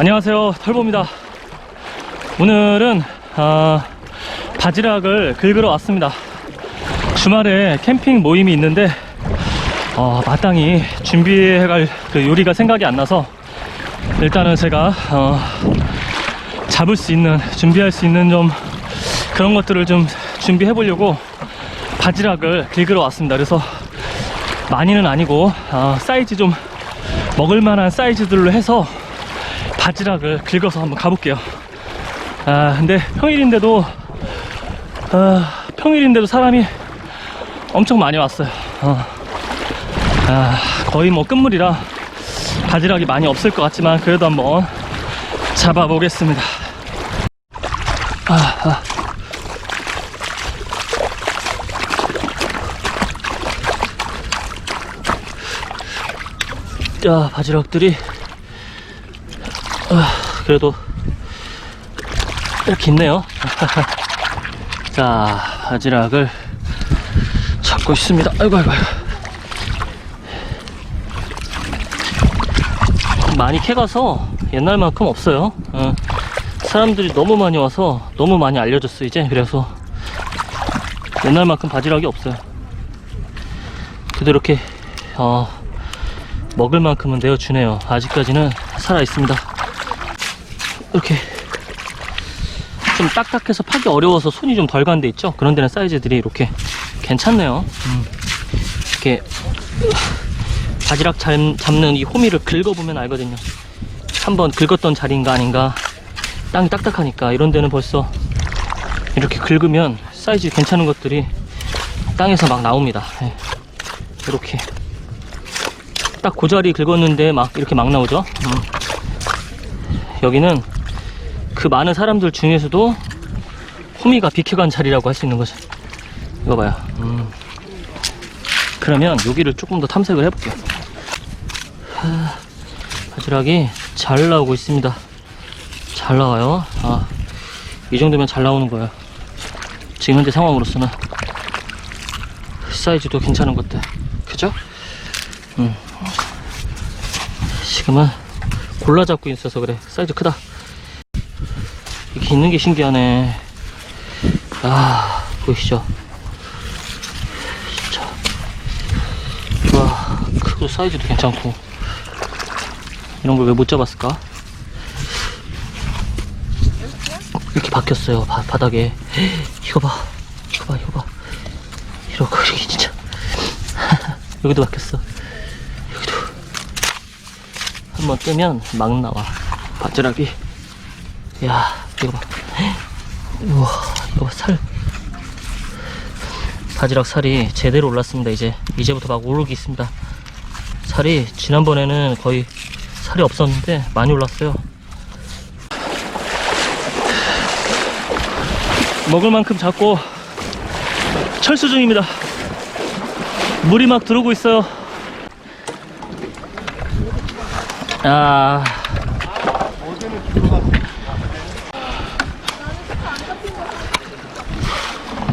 안녕하세요. 털보입니다. 오늘은 아, 바지락을 긁으러 왔습니다. 주말에 캠핑 모임이 있는데 어, 마땅히 준비해갈 그 요리가 생각이 안 나서 일단은 제가 어, 잡을 수 있는 준비할 수 있는 좀 그런 것들을 좀 준비해 보려고 바지락을 긁으러 왔습니다. 그래서 많이는 아니고 어, 사이즈 좀 먹을 만한 사이즈들로 해서 바지락을 긁어서 한번 가볼게요. 아, 근데 평일인데도, 아, 평일인데도 사람이 엄청 많이 왔어요. 어. 아, 거의 뭐 끝물이라 바지락이 많이 없을 것 같지만 그래도 한번 잡아보겠습니다. 아, 아. 자, 바지락들이 아, 그래도 이렇게 있네요. 자, 바지락을 잡고 있습니다. 아이고, 아이고, 아이고. 많이 캐가서 옛날만큼 없어요. 어, 사람들이 너무 많이 와서 너무 많이 알려졌어, 이제. 그래서 옛날만큼 바지락이 없어요. 그래도 이렇게, 어, 먹을 만큼은 내어주네요. 아직까지는 살아있습니다. 이렇게 좀 딱딱해서 파기 어려워서 손이 좀 덜 간데 있죠? 그런 데는 사이즈들이 이렇게 괜찮네요. 음. 이렇게 바지락 잡, 잡는 이 호미를 긁어보면 알거든요. 한번 긁었던 자리인가 아닌가 땅이 딱딱하니까 이런 데는 벌써 이렇게 긁으면 사이즈 괜찮은 것들이 땅에서 막 나옵니다. 예. 이렇게 딱 그 자리 긁었는데 막 이렇게 막 나오죠. 음. 여기는 그 많은 사람들 중에서도 호미가 비켜간 자리라고 할 수 있는 거죠. 이거 봐요. 음. 그러면 여기를 조금 더 탐색을 해볼게요. 하, 바지락이 잘 나오고 있습니다. 잘 나와요. 아, 이 정도면 잘 나오는 거예요. 지금 현재 상황으로서는 사이즈도 괜찮은 것들. 그죠? 음. 지금은 골라 잡고 있어서 그래 사이즈 크다 이렇게 있는 게 신기하네. 아 보이시죠? 진짜. 와 크고 사이즈도 괜찮고. 이런 걸 왜 못 잡았을까? 이렇게 박혔어요 바, 바닥에. 이거 봐. 이거 봐 이거 봐. 이러고 이렇게 진짜. 여기도 박혔어. 여기도. 한번 뜨면 막 나와. 바지락이. 야 이거 봐. 우와 이거 봐, 살. 바지락 살이 제대로 올랐습니다 이제. 이제부터 막 오르기 있습니다. 살이 지난번에는 거의 살이 없었는데 많이 올랐어요. 먹을 만큼 잡고 철수 중입니다. 물이 막 들어오고 있어요. 아.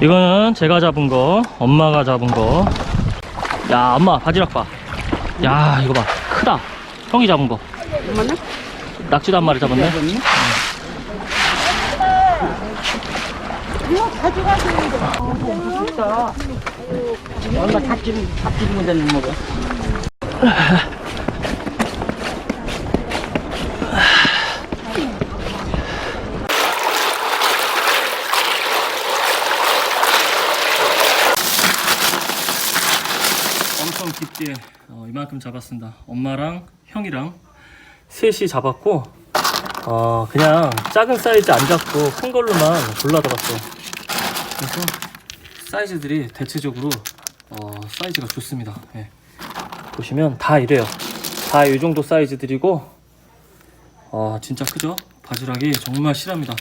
이거는 제가 잡은 거, 엄마가 잡은 거. 야, 엄마, 바지락 봐. 야, 이거 봐. 크다. 형이 잡은 거. 얼마나? 낙지도 한 마리 잡았네. 이거 가져가세요. 진짜. 얼마 답지, 답지 못 되는 먹어. 깊게 어, 이만큼 잡았습니다. 엄마랑 형이랑 셋이 잡았고 어, 그냥 작은 사이즈 안 잡고 큰 걸로만 골라 잡았어요. 그래서 사이즈들이 대체적으로 어, 사이즈가 좋습니다. 예. 보시면 다 이래요. 다 이 정도 사이즈들이고 어, 진짜 크죠? 바지락이 정말 실합니다.